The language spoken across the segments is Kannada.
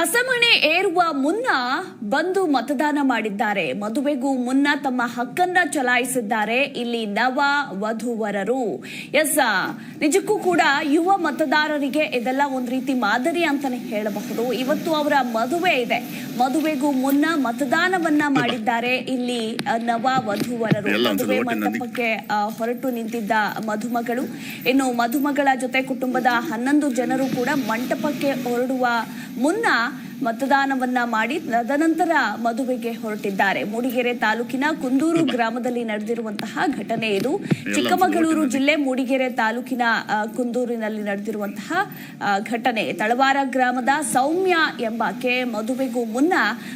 ಹಸಮಣೆ ಏರುವ ಮುನ್ನ ಬಂದು ಮತದಾನ ಮಾಡಿದ್ದಾರೆ. ಮದುವೆಗೂ ಮುನ್ನ ತಮ್ಮ ಹಕ್ಕನ್ನ ಚಲಾಯಿಸಿದ್ದಾರೆ. ಇಲ್ಲಿ ನವ ವಧುವರರು. ಎಸ್ ನಿಜಕ್ಕೂ ಕೂಡ ಯುವ ಮತದಾರರಿಗೆ ಇದೆಲ್ಲ ಒಂದ್ ರೀತಿ ಮಾದರಿ ಅಂತಾನೆ ಹೇಳಬಹುದು. ಇವತ್ತು ಅವರ ಮದುವೆ ಇದೆ. ಮದುವೆಗೂ ಮುನ್ನ ಮತದಾನವನ್ನ ಮಾಡಿದ್ದಾರೆ. ಇಲ್ಲಿ ನವ ವಧುವರರು. ಮದುವೆ ಮಂಟಪಕ್ಕೆ ಹೊರಟು ನಿಂತಿದ್ದ ಮಧುಮಗಳು. ಇನ್ನು ಮಧುಮಗಳ ಜೊತೆ ಕುಟುಂಬದ ಹನ್ನೊಂದು ಜನರು ಕೂಡ ಮಂಟಪಕ್ಕೆ ಹೊರಡುವ ಮುನ್ನ ಮತದಾನವನ್ನ ಮಾಡಿ ತದನಂತರ ಮದುವೆಗೆ ಹೊರಟಿದ್ದಾರೆ. ಮೂಡಿಗೆರೆ ತಾಲೂಕಿನ ಕುಂದೂರು ಗ್ರಾಮದಲ್ಲಿ ನಡೆದಿರುವಂತಹ ಘಟನೆ ಇದು. ಚಿಕ್ಕಮಗಳೂರು ಜಿಲ್ಲೆ ಮೂಡಿಗೆರೆ ತಾಲೂಕಿನ ಕುಂದೂರಿನಲ್ಲಿ ನಡೆದಿರುವಂತಹ ಘಟನೆ. ತಳವಾರ ಗ್ರಾಮದ ಸೌಮ್ಯ ಎಂಬಾಕೆ ಮದುವೆಗೂ ಮುನ್ನ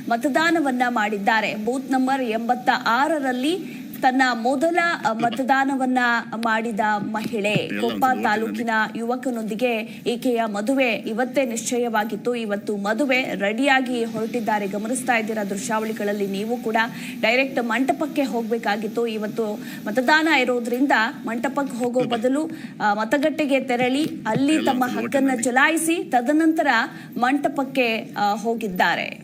ಮತದಾನವನ್ನ ಮಾಡಿದ್ದಾರೆ. ಬೂತ್ ನಂಬರ್ ಎಂಬತ್ತ ಆರರಲ್ಲಿ ತನ್ನ ಮೊದಲ ಮತದಾನವನ್ನ ಮಾಡಿದ ಮಹಿಳೆ. ಕೊಪ್ಪ ತಾಲೂಕಿನ ಯುವಕನೊಂದಿಗೆ ಈಕೆಯ ಮದುವೆ ಇವತ್ತೇ ನಿಶ್ಚಯವಾಗಿತ್ತು. ಇವತ್ತು ಮದುವೆ ರೆಡಿಯಾಗಿ ಹೊರಟಿದ್ದಾರೆ. ಗಮನಿಸ್ತಾ ಇದ್ದೀರಾ ದೃಶ್ಯಾವಳಿಗಳಲ್ಲಿ ನೀವು ಕೂಡ. ಡೈರೆಕ್ಟ್ ಮಂಟಪಕ್ಕೆ ಹೋಗಬೇಕಾಗಿತ್ತು. ಇವತ್ತು ಮತದಾನ ಇರೋದ್ರಿಂದ ಮಂಟಪಕ್ಕೆ ಹೋಗೋ ಬದಲು ಮತಗಟ್ಟೆಗೆ ತೆರಳಿ ಅಲ್ಲಿ ತಮ್ಮ ಹಕ್ಕನ್ನ ಚಲಾಯಿಸಿ ತದನಂತರ ಮಂಟಪಕ್ಕೆ ಹೋಗಿದ್ದಾರೆ.